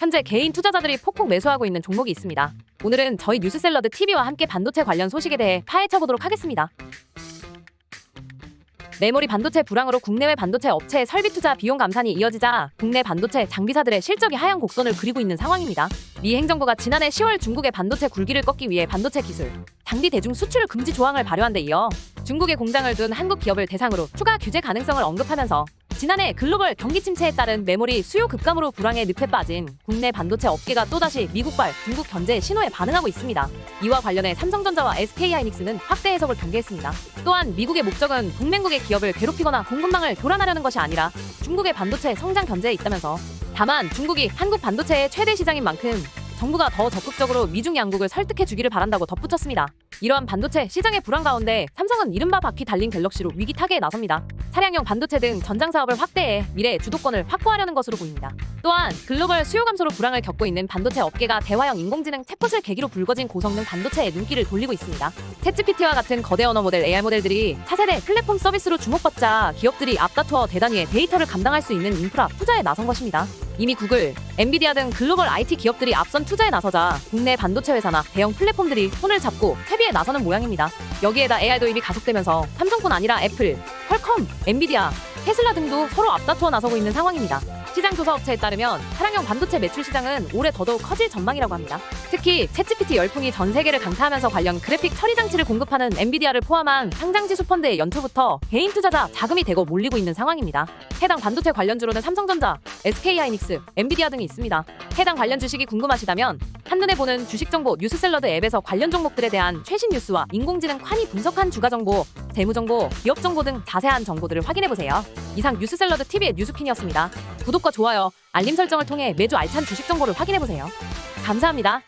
현재 개인 투자자들이 폭폭 매수하고 있는 종목이 있습니다. 오늘은 저희 뉴스샐러드 TV와 함께 반도체 관련 소식에 대해 파헤쳐 보도록 하겠습니다. 메모리 반도체 불황으로 국내외 반도체 업체의 설비 투자 비용 감산이 이어지자 국내 반도체 장비사들의 실적이 하향 곡선을 그리고 있는 상황입니다. 미 행정부가 지난해 10월 중국의 반도체 굴기를 꺾기 위해 반도체 기술, 장비 대중 수출 금지 조항을 발효한 데 이어 중국에 공장을 둔 한국 기업을 대상으로 추가 규제 가능성을 언급하면서 지난해 글로벌 경기 침체에 따른 메모리 수요 급감으로 불황에 늪에 빠진 국내 반도체 업계가 또다시 미국발 중국 견제의 신호에 반응하고 있습니다. 이와 관련해 삼성전자와 SK하이닉스는 확대 해석을 경계했습니다. 또한 미국의 목적은 동맹국의 기업을 괴롭히거나 공급망을 교란하려는 것이 아니라 중국의 반도체 성장 견제에 있다면서 다만 중국이 한국 반도체의 최대 시장인 만큼 정부가 더 적극적으로 미중 양국을 설득해 주기를 바란다고 덧붙였습니다. 이러한 반도체 시장의 불안 가운데 삼성은 이른바 바퀴 달린 갤럭시로 위기 타개에 나섭니다. 차량용 반도체 등 전장 사업을 확대해 미래의 주도권을 확보하려는 것으로 보입니다. 또한 글로벌 수요 감소로 불황을 겪고 있는 반도체 업계가 대화형 인공지능 챗봇을 계기로 불거진 고성능 반도체에 눈길을 돌리고 있습니다. 챗GPT와 같은 거대 언어 모델 AI 모델들이 차세대 플랫폼 서비스로 주목받자 기업들이 앞다투어 대단위의 데이터를 감당할 수 있는 인프라 투자에 나선 것입니다. 이미 구글, 엔비디아 등 글로벌 IT 기업들이 앞선 투자에 나서자 국내 반도체 회사나 대형 플랫폼들이 손을 잡고 퇴비에 나서는 모양입니다. 여기에다 AI 도입이 가속되면서 삼성뿐 아니라 애플, 퀄컴, 엔비디아, 테슬라 등도 서로 앞다투어 나서고 있는 상황입니다. 시장 조사 업체에 따르면 차량용 반도체 매출 시장은 올해 더더욱 커질 전망이라고 합니다. 특히 챗GPT 열풍이 전 세계를 강타하면서 관련 그래픽 처리 장치를 공급하는 엔비디아를 포함한 상장지수 펀드의 연초부터 개인 투자자 자금이 대거 몰리고 있는 상황입니다. 해당 반도체 관련 주로는 삼성전자, SK하이닉스, 엔비디아 등이 있습니다. 해당 관련 주식이 궁금하시다면 한눈에 보는 주식 정보 뉴스샐러드 앱에서 관련 종목들에 대한 최신 뉴스와 인공지능 칸이 분석한 주가 정보, 재무 정보, 기업 정보 등 자세한 정보들을 확인해 보세요. 이상 뉴스샐러드 TV의 뉴스핀이었습니다. 구독과 좋아요, 알림 설정을 통해 매주 알찬 주식 정보를 확인해 보세요. 감사합니다.